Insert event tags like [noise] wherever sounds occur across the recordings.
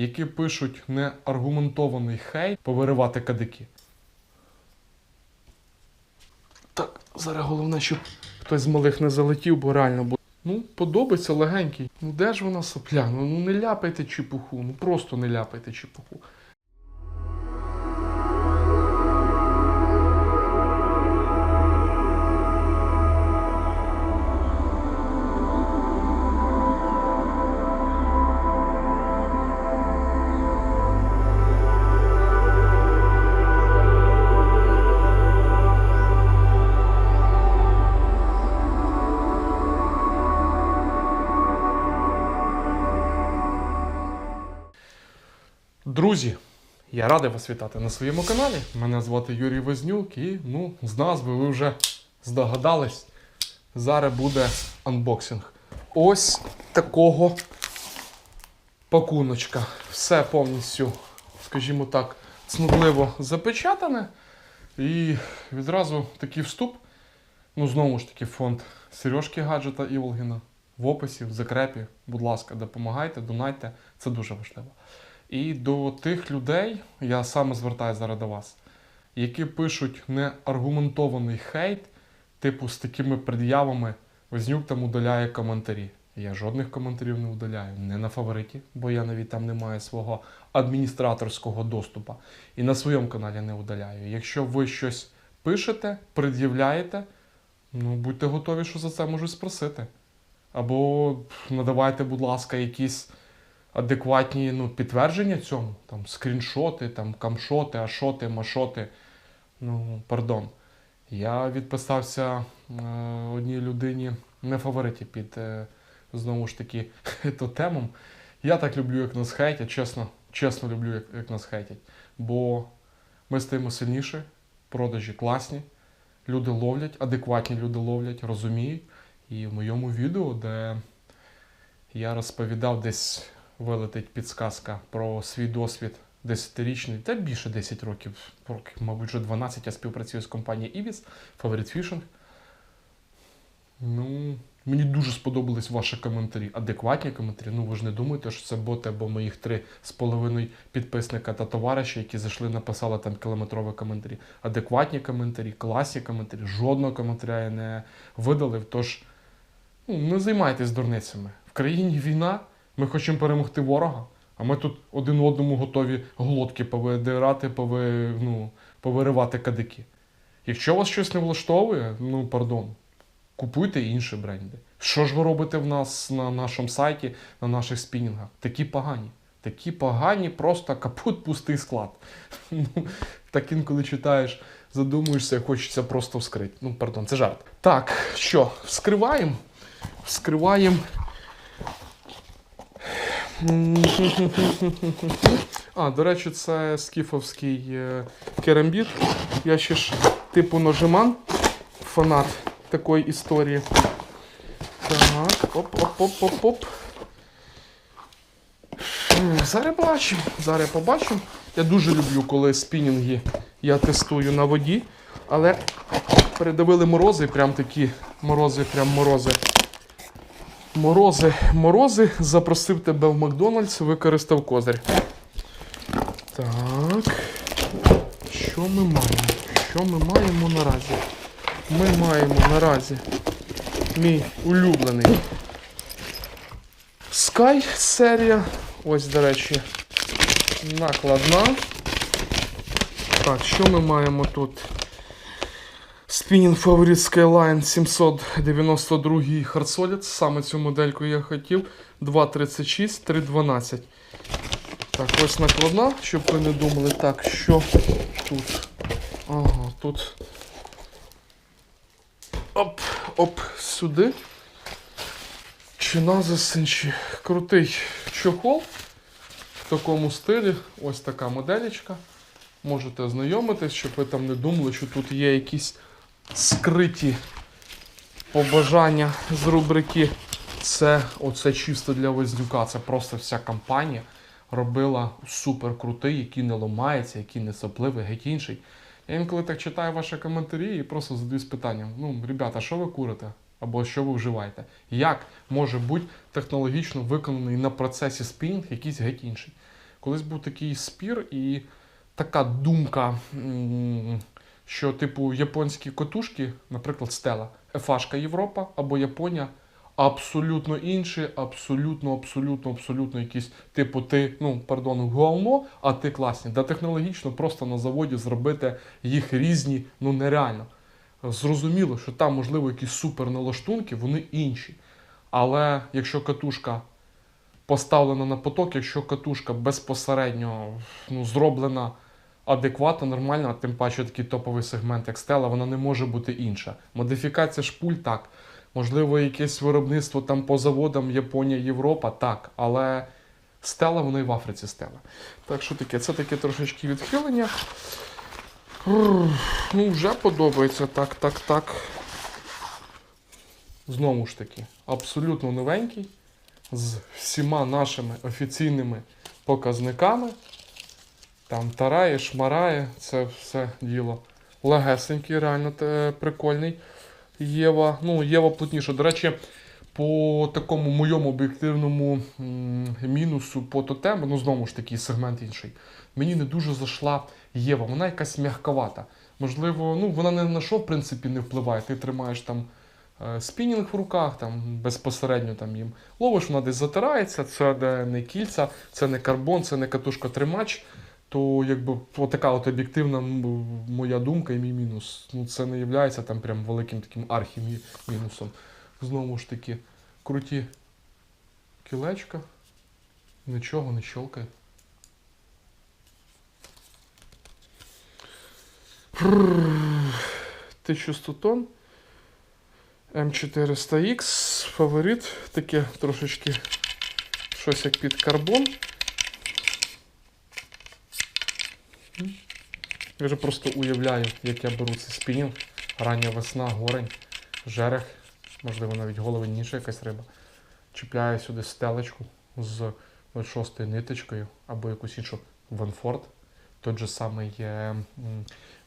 які пишуть неаргументований хейт, повиривати кадики. Так, зараз головне, щоб хтось з малих не залетів, бо реально буде. Ну, подобається легенький. Ну де ж вона сопля? Ну, ну не ляпайте чепуху, ну просто не ляпайте чепуху. Я радий вас вітати на своєму каналі. Мене звати Юрій Вознюк, і ну, з назви ви вже здогадались. Зараз буде анбоксинг. Ось такого пакуночка. Все повністю, скажімо так, цнудливо запечатане. І відразу такий вступ. Ну, знову ж таки, фонд Сережки Гаджета Іволгіна. В описі, в закрепі, будь ласка, допомагайте, донайте. Це дуже важливо. І до тих людей я саме звертаюся зараз до вас, які пишуть неаргументований хейт, типу з такими пред'явами Вознюк там удаляє коментарі. Я жодних коментарів не удаляю, не на фавориті, бо я навіть там не маю свого адміністраторського доступу. І на своєму каналі не удаляю. Якщо ви щось пишете, пред'являєте, ну будьте готові, що за це можуть спросити. Або надавайте, будь ласка, якісь адекватні ну, підтвердження цьому, там скріншоти, там камшоти, ашоти, машоти. Ну, пардон. Я відписався е, одній людині не фавориті під е, знову ж таки [laughs] тотемом. Я так люблю, як нас хейтять, чесно, чесно люблю, як, як нас хейтять. Бо ми стаємо сильніше, продажі класні, люди ловлять, адекватні люди ловлять, розуміють. І в моєму відео, де я розповідав десь вилетить підсказка про свій досвід 10-річний, та більше 10 років, мабуть, вже 12 я співпрацюю з компанією Ibis, Favorite Fishing. Ну, мені дуже сподобались ваші коментарі, адекватні коментарі. Ну, ви ж не думаєте, що це боти або моїх три з половиною підписника та товариша, які зайшли, написали там кілометрові коментарі. Адекватні коментарі, класні коментарі, жодного коментаря я не видалив. Тож ну, не займайтесь дурницями. В країні війна, ми хочемо перемогти ворога, а ми тут один одному готові глотки повидирати, пови, ну, повиривати кадики. Якщо вас щось не влаштовує, ну пардон, купуйте інші бренди. Що ж ви робите в нас на нашому сайті, на наших спінінгах? Такі погані. Такі погані, просто капут пустий склад. [laughs] Ну, так інколи читаєш, задумуєшся, хочеться просто вскрити. Ну, пардон, це жарт. Так, що, вскриваємо? Вскриваємо. А, до речі, це скіфовський е, керамбіт. Я ще ж типу ножиман, фанат такої історії. Так, оп-оп-оп-оп-оп. Зараз бачимо. Зараз побачимо. Я дуже люблю, коли спінінги я тестую на воді, але передавили морози, прям такі морози, прям морози. Морози, морози, запросив тебе в Макдональдс, використав козир. Так. Що ми маємо? Що ми маємо наразі? Ми маємо наразі мій улюблений Sky серія. Ось, до речі, накладна. Так, що ми маємо тут? Spinning Favorite Skyline 792 Hard Саме цю модельку я хотів. 2.36, 3.12. Так, ось накладна, щоб ви не думали, так, що тут? Ага, тут. Оп, оп, сюди. Чи на засинчі. Крутий чохол в такому стилі. Ось така моделечка. Можете ознайомитись, щоб ви там не думали, що тут є якісь скриті побажання з рубрики. Це оце чисто для Вознюка. Це просто вся компанія робила супер крутий, який не ламається, який не сопливий, геть інший. Я інколи так читаю ваші коментарі і просто задаюсь питанням: ну, ребята, що ви курите? Або що ви вживаєте? Як може бути технологічно виконаний на процесі спінінг якийсь геть інший? Колись був такий спір і така думка, що, типу, японські котушки, наприклад, стела, ефашка Європа або Японія, абсолютно інші, абсолютно, абсолютно, абсолютно якісь, типу, ти, ну, пардон, говно, а ти класні. Да технологічно просто на заводі зробити їх різні, ну нереально. Зрозуміло, що там, можливо, якісь супер налаштунки, вони інші. Але якщо катушка поставлена на поток, якщо катушка безпосередньо ну, зроблена адекватно, нормально, тим паче такий топовий сегмент, як стела, вона не може бути інша. Модифікація шпуль так. Можливо, якесь виробництво там по заводам Японія, Європа, так. Але стела, воно і в Африці стела. Так що таке? Це таке трошечки відхилення. Ну, вже подобається. Так, так, так. Знову ж таки, абсолютно новенький. З всіма нашими офіційними показниками. Там тарає, шмарає, це все діло. Легесенький, реально прикольний. Єва. Ну, Єва плотніша. До речі, по такому моєму об'єктивному мінусу по тотему, ну знову ж таки, сегмент інший. Мені не дуже зайшла Єва, вона якась м'ягковата. Можливо, ну вона не на що, в принципі, не впливає. Ти тримаєш там е, спінінг в руках, там безпосередньо там їм ловиш, вона десь затирається, це не кільця, це не карбон, це не катушка тримач. То якби от така от об'єктивна моя думка і мій мінус. Ну це не є там прям великим таким архімінусом. Знову ж таки, круті кілечка, нічого не щелкає. Прррр. 1100 тонн. М400X, фаворит, таке трошечки щось як під карбон. Я вже просто уявляю, як я беру цей спінінг. Рання весна, горень, жерех, можливо, навіть головиніша якась риба. Чіпляю сюди стелечку з 06 ниточкою або якусь іншу Ванфорд. Той же самий я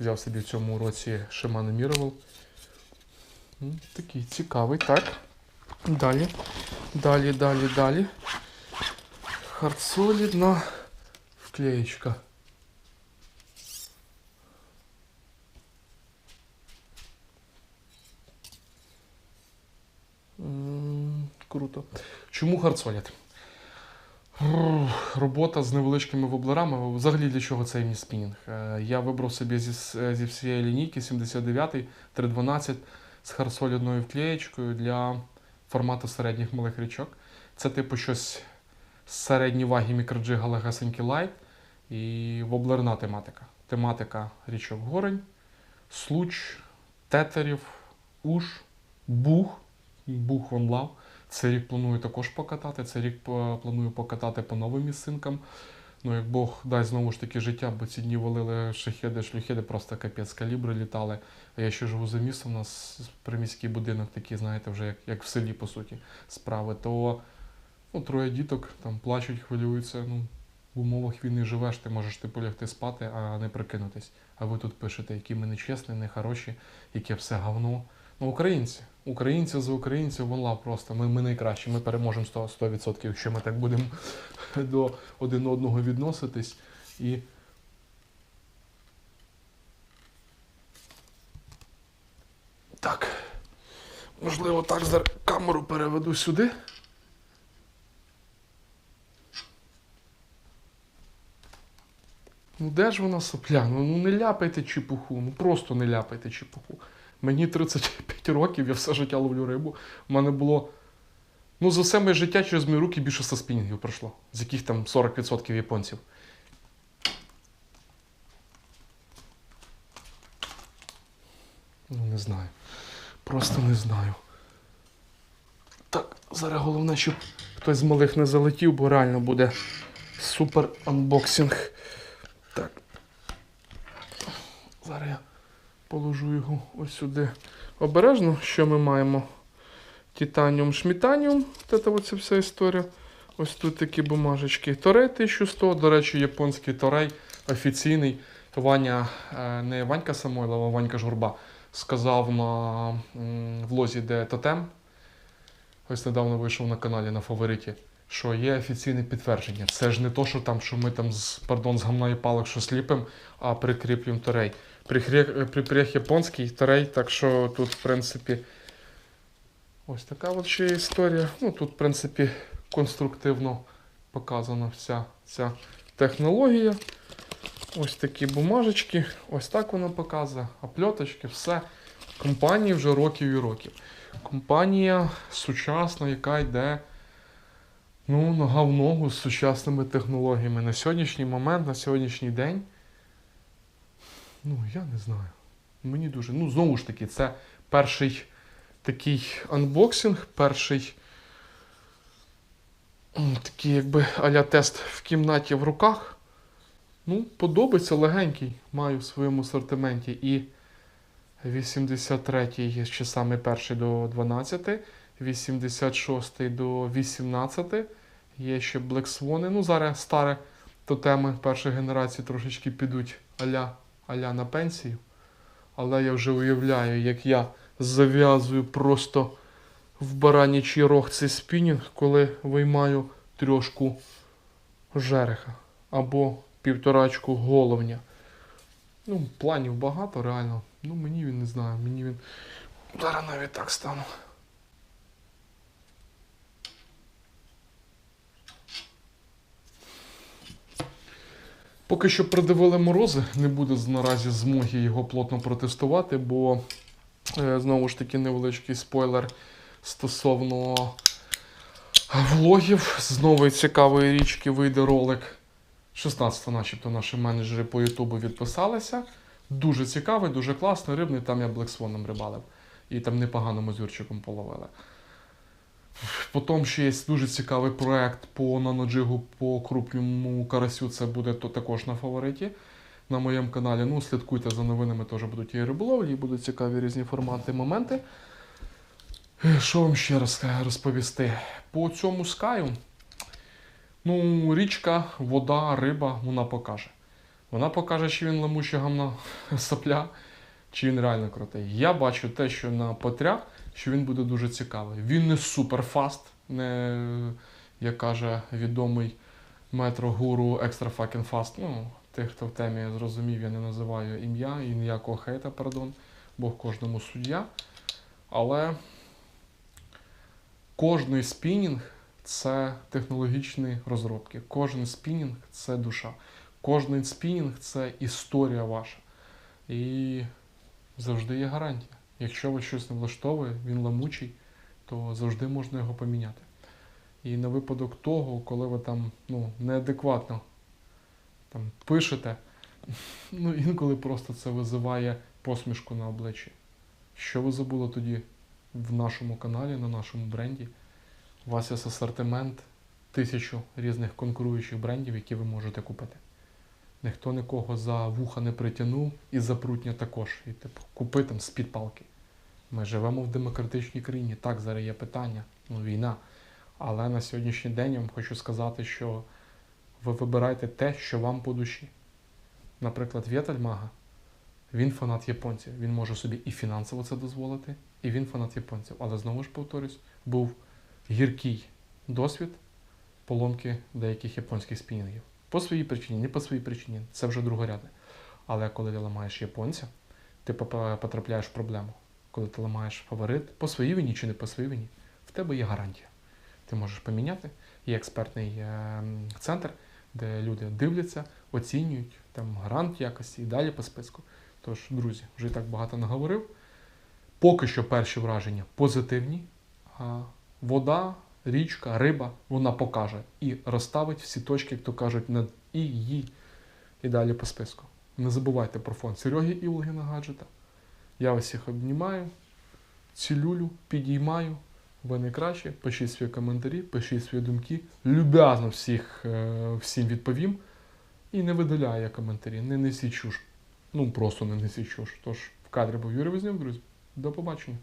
взяв собі в цьому році Shimano Miracle. Такий цікавий, так. Далі. Далі, далі, далі. Хардсолідна вклеєчка. Круто. Чому хардсолід? Робота з невеличкими воблерами. Взагалі для чого цей мій спінінг? Е, Я вибрав собі зі, зі всієї лінійки 79 312 з харсолідною вклеєчкою для формату середніх малих річок. Це типу щось середні ваги мікроджига легесенький лайт і воблерна тематика. Тематика річок горень, случ, тетерів, уш, бух, бух вон лав. Цей рік планую також покатати. Цей рік е, планую покатати по новим місцинкам. Ну, як Бог дасть знову ж таки життя, бо ці дні валили шахеди, шлюхеди, просто капець, калібри літали. А я ще живу за містом, у нас приміський будинок такий, знаєте, вже як, як в селі, по суті, справи. То ну, троє діток там плачуть, хвилюються. Ну, в умовах війни живеш, ти можеш ти полягти спати, а не прикинутись. А ви тут пишете, які ми нечесні, нехороші, яке все говно. Ну, українці. Українці за українців вон просто. Ми, ми найкращі, ми переможемо 100%, 100%, якщо ми так будемо [laughs] до один одного відноситись. І так. Можливо, так зараз камеру переведу сюди. Ну де ж вона сопля? Ну не ляпайте чепуху, ну просто не ляпайте чепуху. Мені 35 років, я все життя ловлю рибу. У мене було. Ну, за все моє життя через мої руки більше 100 спінінгів пройшло, з яких там 40% японців. Ну, не знаю. Просто не знаю. Так, зараз головне, щоб хтось з малих не залетів, бо реально буде супер анбоксинг. Так. Зараз я положу його ось сюди обережно. Що ми маємо? Титаніум, шмітаніум. Оця вся історія. Ось тут такі бумажечки. Торей 1100. До речі, японський торей офіційний. Ваня, е, не Ванька Самойлова, а Ванька Журба сказав на влозі, де тотем. Ось недавно вийшов на каналі на фавориті, що є офіційне підтвердження. Це ж не то, що там, що ми там з пардон, з гамна і палок що сліпим, а прикріплюємо торей. Прикрє- Припряг японський торей, так що тут, в принципі, ось така от ще історія. Ну, тут, в принципі, конструктивно показана вся ця технологія. Ось такі бумажечки, ось так вона показує, опльоточки, все. Компанії вже років і років. Компанія сучасна, яка йде ну, нога в ногу з сучасними технологіями. На сьогоднішній момент, на сьогоднішній день. Ну, я не знаю. Мені дуже. Ну, знову ж таки, це перший такий анбоксинг, перший такий, якби аля тест в кімнаті в руках. Ну, подобається легенький, маю в своєму асортименті. І 83 й ще саме перший до 12, 86 до 18. Є ще Black Swan. Ну, зараз старе тотеми першої генерації трошечки підуть аля, аля на пенсію. Але я вже уявляю, як я зав'язую просто в баранячий рог цей спінінг, коли виймаю трьошку жереха або півторачку головня. Ну, планів багато, реально. Ну, мені він не знаю, мені він. Зараз навіть так стану. Поки що придивили морози, не буде наразі змоги його плотно протестувати, бо е, знову ж таки невеличкий спойлер стосовно влогів. З нової цікавої річки вийде ролик. 16-го, начебто наші менеджери по Ютубу відписалися. Дуже цікавий, дуже класний, рибний. Там я Блексвоном рибалив. І там непогано мазюрчиком половили. Потім ще є дуже цікавий проект по наноджигу по крупному карасю. Це буде то також на фавориті на моєму каналі. Ну, слідкуйте за новинами, теж будуть і риболовлі, і будуть цікаві різні формати, моменти. Що вам ще раз розповісти? По цьому скаю, ну, річка, вода, риба, вона покаже. Вона покаже, чи він ламуча гамна сопля, чи він реально крутий. Я бачу те, що на потрях, що він буде дуже цікавий. Він не суперфаст, не, як каже відомий метро-гуру Extra Fucking Fast. Ну, тих, хто в темі зрозумів, я не називаю ім'я і ніякого хейта, пардон, бо кожному суддя. Але кожний спінінг це технологічні розробки. Кожен спінінг це душа. Кожний спінінг це історія ваша. І завжди є гарантія. Якщо вас щось не влаштовує, він ламучий, то завжди можна його поміняти. І на випадок того, коли ви там ну, неадекватно там, пишете, ну, інколи просто це визиває посмішку на обличчі. Що ви забули тоді в нашому каналі, на нашому бренді? У вас є асортимент тисячу різних конкуруючих брендів, які ви можете купити. Ніхто нікого за вуха не притягнув і за прутня також. І типу, купи там з-під палки. Ми живемо в демократичній країні. Так, зараз є питання, ну війна. Але на сьогоднішній день я вам хочу сказати, що ви вибираєте те, що вам по душі. Наприклад, Вєталь Мага, він фанат японців. Він може собі і фінансово це дозволити, і він фанат японців. Але знову ж повторюсь, був гіркий досвід поломки деяких японських спінінгів. По своїй причині, не по своїй причині, це вже другорядне. Але коли ти ламаєш японця, ти потрапляєш в проблему. Коли ти ламаєш фаворит, по своїй вині чи не по своїй вині, в тебе є гарантія. Ти можеш поміняти. Є експертний е, центр, де люди дивляться, оцінюють, там гарант якості і далі по списку. Тож, друзі, вже і так багато наговорив. Поки що перші враження позитивні. А вода, річка, риба, вона покаже і розставить всі точки, як то кажуть, над і її. І далі по списку. Не забувайте про фонд Сереги Івлгіна гаджета. Я вас всіх обнімаю, цілюлю, підіймаю. Ви найкраще. Пишіть свої коментарі, пишіть свої думки. Люб'язно всіх, е, всім відповім. І не видаляю я коментарі, не несіть чуш. Ну просто не несіть чуш. Тож в кадрі був Юрій Вознюк, друзі. До побачення.